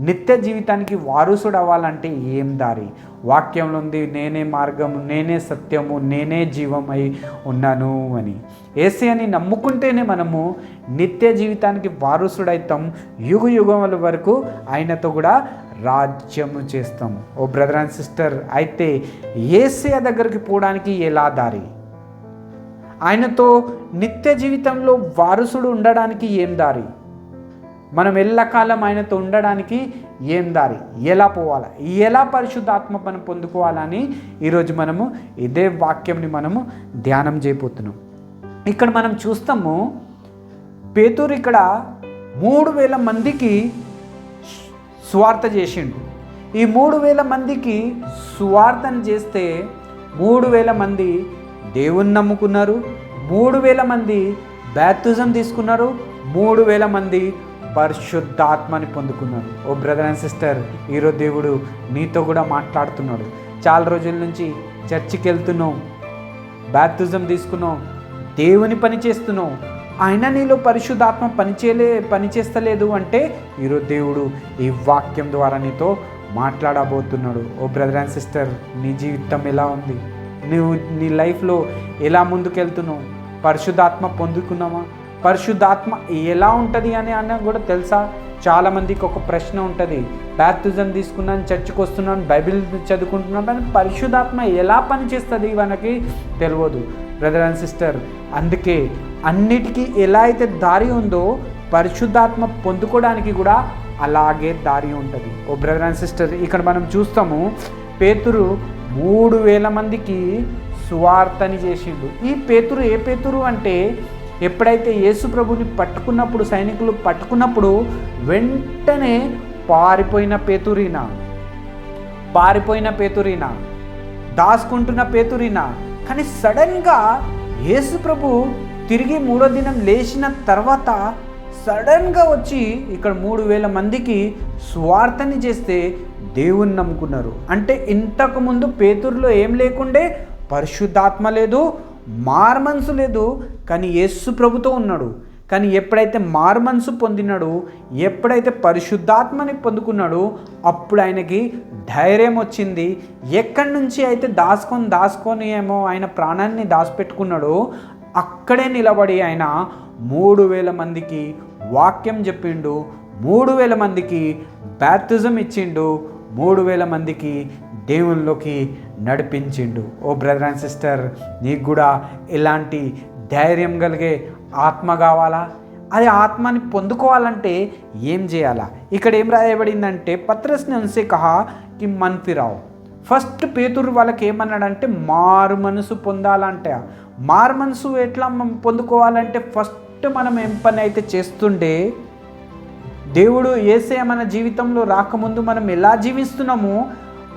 నిత్య జీవితానికి వారసుడు అవ్వాలంటే ఏం దారి? వాక్యంలో ఉంది నేనే మార్గము నేనే సత్యము నేనే జీవమై ఉన్నాను అని. ఏసీ అని నమ్ముకుంటేనే మనము నిత్య జీవితానికి వారసుడైతాం. యుగ యుగముల వరకు ఆయనతో కూడా రాజ్యము చేస్తాం. ఓ బ్రదర్ అండ్ సిస్టర్ అయితే ఏసయ దగ్గరికి పోవడానికి ఎలా దారి? ఆయనతో నిత్య జీవితంలో వారసుడు ఉండడానికి ఏం దారి? మనం ఎల్లకాలం ఆయనతో ఉండడానికి ఏం దారి? ఎలా పోవాలా? ఎలా పరిశుద్ధాత్మ మనం పొందుకోవాలని ఈరోజు మనము ఇదే వాక్యంని మనము ధ్యానం చేయబోతున్నాం. ఇక్కడ మనం చూస్తాము పేతూరు ఇక్కడ మూడు వేల మందికి స్వార్థ చేసిండు. ఈ మూడు వేల మందికి సువార్తను చేస్తే మూడు వేల మంది దేవుని నమ్ముకున్నారు మూడు వేల మంది బ్యాప్తిజం తీసుకున్నారు మూడు వేల మంది పరిశుద్ధాత్మని పొందుకున్నాను. ఓ బ్రదర్ అండ్ సిస్టర్ ఈరోజు దేవుడు నీతో కూడా మాట్లాడుతున్నాడు. చాలా రోజుల నుంచి చర్చికి వెళ్తున్నావు బ్యాప్తిజం తీసుకున్నావు దేవుని పని చేస్తున్నావు. అయినా నీలో పరిశుద్ధాత్మ పనిచేయలే పనిచేస్తలేదు అంటే ఈరోజు దేవుడు ఈ వాక్యం ద్వారా నీతో మాట్లాడబోతున్నాడు. ఓ బ్రదర్ అండ్ సిస్టర్ నీ జీవితం ఎలా ఉంది? నువ్వు నీ లైఫ్లో ఎలా ముందుకెళ్తున్నావు? పరిశుద్ధాత్మ పొందుకున్నావా? పరిశుద్ధాత్మ ఎలా ఉంటుంది అని అన్న కూడా తెలుసా? చాలామందికి ఒక ప్రశ్న ఉంటుంది. బ్యాప్తిజం తీసుకున్నాను చర్చికి వస్తున్నాను బైబిల్ చదువుకుంటున్నాను కానీ పరిశుద్ధాత్మ ఎలా పనిచేస్తుంది మనకి తెలియదు. బ్రదర్ అండ్ సిస్టర్ అందుకే అన్నిటికీ ఎలా అయితే దారి ఉందో పరిశుద్ధాత్మ పొందుకోవడానికి కూడా అలాగే దారి ఉంటుంది. ఓ బ్రదర్ అండ్ సిస్టర్ ఇక్కడ మనం చూస్తాము పేతురు మూడు వేల మందికి సువార్తని చేసిండు. ఈ పేతురు ఏ పేతురు అంటే ఎప్పుడైతే యేసు ప్రభుని పట్టుకున్నప్పుడు సైనికులు పట్టుకున్నప్పుడు వెంటనే పారిపోయిన పేతురీనా? పారిపోయిన పేతురీనా? దాసుకుంటున్న పేతురీనా? కానీ సడన్గా యేసు ప్రభు తిరిగి మూడో దినం లేచిన తర్వాత సడన్గా వచ్చి ఇక్కడ మూడు వేల మందికి స్వార్థని చేస్తే దేవుణ్ణి నమ్ముకున్నారు. అంటే ఇంతకుముందు పేతురులో ఏం లేకుండే పరిశుద్ధాత్మ లేదు మార్మన్సు లేదు కానీ యేసు ప్రభుతో ఉన్నాడు. కానీ ఎప్పుడైతే మార్మన్సు పొందినాడో ఎప్పుడైతే పరిశుద్ధాత్మని పొందుకున్నాడో అప్పుడు ఆయనకి ధైర్యం వచ్చింది. ఎక్కడి నుంచి అయితే దాసుకొని దాసుకొని ఏమో ఆయన ప్రాణాన్ని దాచిపెట్టుకున్నాడో అక్కడే నిలబడి ఆయన మూడు వేల మందికి వాక్యం చెప్పిండు మూడు వేల మందికి బ్యాప్తిజం ఇచ్చిండు మూడు వేల మందికి దేవునిలోకి నడిపించిండు. ఓ బ్రదర్ అండ్ సిస్టర్ నీకు కూడా ఇలాంటి ధైర్యం కలిగే ఆత్మ కావాలా? అది ఆత్మని పొందుకోవాలంటే ఏం చేయాలా? ఇక్కడ ఏం రాయబడిందంటే పత్రస్ని కహా కి మన్ఫిరావు. ఫస్ట్ పేతురు వాళ్ళకి ఏమన్నాడంటే మారు మనసు పొందాలంటే. మారు మనసు ఎట్లా పొందుకోవాలంటే ఫస్ట్ మనం ఏం పని అయితే చేస్తుండే దేవుడు ఏసే మన జీవితంలో రాకముందు మనం ఎలా జీవిస్తున్నామో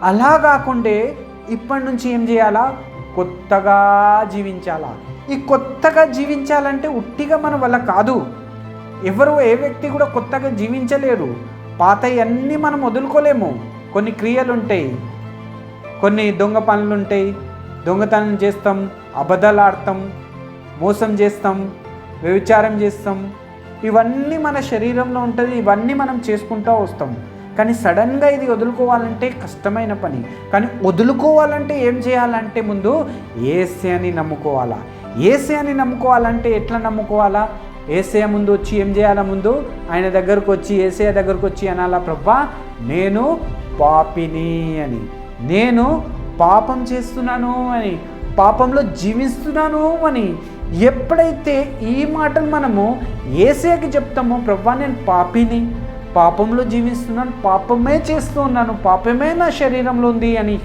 అలా కాకుండే ఇప్పటి నుంచి ఏం చేయాలా? కొత్తగా జీవించాలా? ఈ కొత్తగా జీవించాలంటే ఉట్టిగా మన వల్ల కాదు. ఎవరు ఏ వ్యక్తి కూడా కొత్తగా జీవించలేరు. పాతయన్నీ మనం వదులుకోలేము. కొన్ని క్రియలు ఉంటాయి కొన్ని దొంగ పనులు ఉంటాయి దొంగతనం చేస్తాం అబద్ధాలు ఆడతాం మోసం చేస్తాం వ్యభిచారం చేస్తాం ఇవన్నీ మన శరీరంలో ఉంటుంది ఇవన్నీ మనం చేసుకుంటూ వస్తాం. కానీ సడన్గా ఇది వదులుకోవాలంటే కష్టమైన పని. కానీ వదులుకోవాలంటే ఏం చేయాలంటే ముందు ఏసే అని నమ్ముకోవాలా. ఏసే అని నమ్ముకోవాలంటే ఎట్లా నమ్ముకోవాలా? ఏసే ముందు వచ్చి ఏం చేయాలా ముందు? ఆయన దగ్గరకు వచ్చి ఏసే దగ్గరకు వచ్చి అనాలా ప్రభా నేను పాపిని అని. నేను పాపం చేస్తున్నాను అని. పాపంలో జీవిస్తున్నాను అని. ఎప్పుడైతే ఈ మాటలు మనము ఏసేకి చెప్తామో ప్రభా నేను పాపిని పాపంలో జీవిస్తున్నాను పాపమే చేస్తూ ఉన్నాను పాపమే నా శరీరంలో ఉంది అని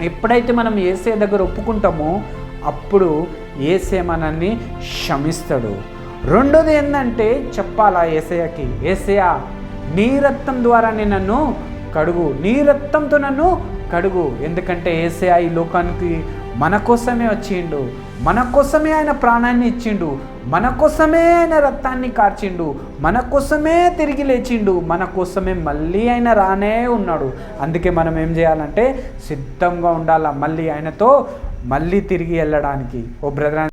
ఎప్పుడైతే మనం ఏసే దగ్గర ఒప్పుకుంటామో అప్పుడు ఏసే మనల్ని క్షమిస్తాడు. రెండోది ఏంటంటే చెప్పాలా ఏసయ్యకి ఏసయా నీ రక్తం ద్వారానే నన్ను కడుగు నీ రక్తంతో నన్ను కడుగు. ఎందుకంటే ఏసయా ఈ లోకానికి మన కోసమే వచ్చిండు. మన కోసమే ఆయన ప్రాణాన్ని ఇచ్చిండు. మన కోసమే ఆయన రక్తాన్ని కార్చిండు. మన కోసమే తిరిగి లేచిండు. మన కోసమే మళ్ళీ ఆయన రానే ఉన్నాడు. అందుకే మనం ఏం చేయాలంటే సిద్ధంగా ఉండాలా మళ్ళీ ఆయనతో మళ్ళీ తిరిగి వెళ్ళడానికి. ఓ బ్రదర్